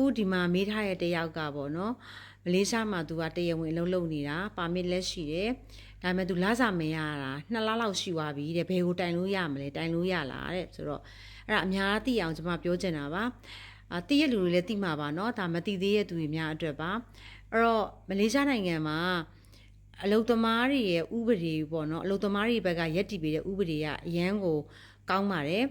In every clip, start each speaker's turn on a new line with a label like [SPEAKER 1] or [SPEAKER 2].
[SPEAKER 1] ခုဒီမှာမေးထားတဲ့တယောက်ကပေါ့နော်မလေးရှားမှာသူကတရားဝင်အလုပ်လုပ်နေတာပါမစ်လက်ရှိတယ်ဒါပေမဲ့သူလစာမရတာနှစ်လလောက်ရှိသွားပြီတဲ့ဘယ်ကိုတိုင်လို့ရမလဲတိုင်လို့ရလားတဲ့ဆိုတော့အဲ့ဒါအများသိအောင်ကျွန်မပြောချင်တာပါအာသိရလူတွေလည်းသိမှာပါเนาะဒါမသိသေးတဲ့သူတွေများအတွက်ပါအဲ့တော့မလေးရှားနိုင်ငံမှာအလုသမားတွေရဲ့ဥပဒေပေါ့เนาะအလုသမားတွေဘက်ကရက်တည်ပေးတဲ့ဥပဒေကအရန်ကိုကောင်းပါတယ်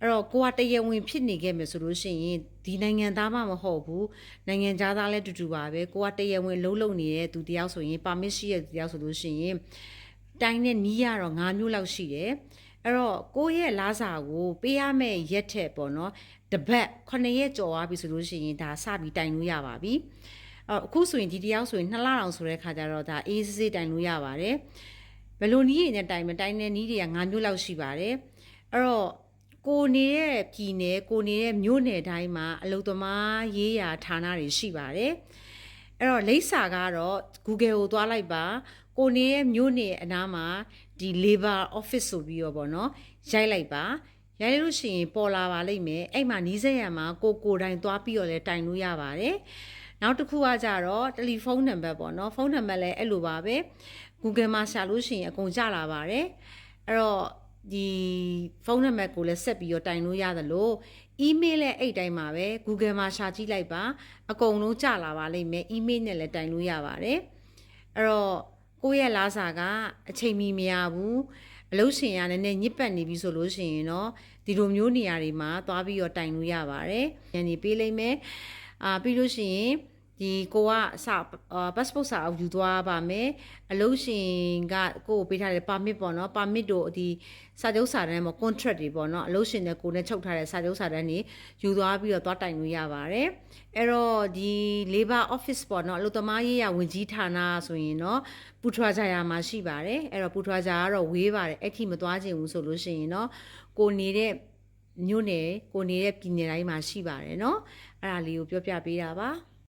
[SPEAKER 1] အဲ့တော့ကိုကတရားဝင်ဖြစ်နေခဲ့မယ်ဆိုလို့ရှိရင်ဒီနိုင်ငံသားမှမဟုတ်ဘူးနိုင်ငံသားသားလည်းတူတူပါပဲကိုကတရားဝင်လုံးလုံးနေတဲ့သူတယောက်ဆိုရင်ပါမစ်ရှိတဲ့သူတယောက်ဆိုလို့ရှိရင်တိုင်းနဲ့နီးရတော့၅မျိုးလောက်ရှိတယ်အဲ့တော့ကိုယ့်ရဲ့လားစာကိုပေးရမယ့်ရက်ထက်ပေါ့နော်တပတ်9ရက်ကျော်သွားပြီဆိုလို့ရှိရင်ဒါစပြီးတိုင်လို့ရပါပြီအဲ့အခုဆိုရင်ဒီတယောက်ဆိုရင်2လတောင်ဆိုတဲ့ခါကျတော့ဒါအေးစစ်စစ်တိုင်လို့ရပါတယ်ဘယ်လိုနီးရည်နဲ့တိုင်မတိုင်တဲ့နီးတွေက၅မျိုးလောက်ရှိပါတယ်အဲ့တော့ ကိုနေတဲ့ပြည်နယ်ကိုနေတဲ့မြို့နယ်တိုင်းမှာအလုသမားရေးရာဌာနတွေရှိပါတယ်အဲ့တော့လိပ်စာကတော့ Google ကိုသွားလိုက်ပါကိုနေတဲ့မြို့နယ်အနားမှာဒီ labor office ဆိုပြီးတော့ဗောနော်ရိုက်လိုက်ပါရိုက်လိုက်လို့ရှိရင်ပေါ်လာပါလိမ့်မယ်အဲ့မှာနီးစက်ရမှာကိုကိုတိုင်သွားပြီးတော့လဲတိုင်လို့ရပါတယ်နောက်တစ်ခုကကြတော့တယ်လီဖုန်းနံပါတ်ပေါ့နော်ဖုန်းနံပါတ်လည်းအဲ့လိုပါပဲ Google မှာရှာလို့ရှိရင်အကုန်ကြလာပါတယ်အဲ့တော့ ဒီဖုန်းနံပါတ်ကိုလည်းဆက်ပြီးတော့တိုင်လို့ရတယ်လို့ email လည်းအဲ့တိုင်းပါပဲ Google မှာရှာကြည့်လိုက်ပါအကုန်လုံးကြလာပါလိမ့်မယ် email နဲ့လည်းတိုင်လို့ရပါတယ်အဲ့တော့ကိုယ့်ရဲ့လားစာကအချိန်မီမရဘူးအလုပ်ရှင်ရနည်းနည်းညစ်ပတ်နေပြီဆိုလို့ရှိရင်တော့ဒီလိုမျိုးနေရာတွေမှာသွားပြီးတော့တိုင်လို့ရပါတယ်ညနေပေးလိုက်မယ်အာပြီးလို့ရှိရင် ဒီကိုကစအာ passport စာအုပ်ယူသွားပါမယ်အလုပ်ရှင်ကကိုကိုပေးထားတဲ့ permit ပေါ့နော် permit တို့ဒီစာချုပ်စာတမ်းပေါ့ contract တွေပေါ့နော်အလုပ်ရှင်နဲ့ကိုနဲ့ချုပ်ထားတဲ့စာချုပ်စာတမ်းတွေယူသွားပြီးတော့သွားတိုင်လို့ရပါတယ်အဲ့တော့ဒီ labor office ပေါ့နော်အလုပ်သမားရေးရာဝန်ကြီးဌာနဆိုရင်တော့ပူထွားကြရာမှာရှိပါတယ်အဲ့တော့ပူထွားကြကတော့ဝေးပါတယ်အဲ့ထိမသွားချင်ဘူးဆိုလို့ရှိရင်တော့ကိုနေတဲ့မြို့နယ်ကိုနေတဲ့ပြည်နယ်တိုင်းမှာရှိပါတယ်เนาะအဲ့ဒါလေးကိုပြောပြပေးတာပါ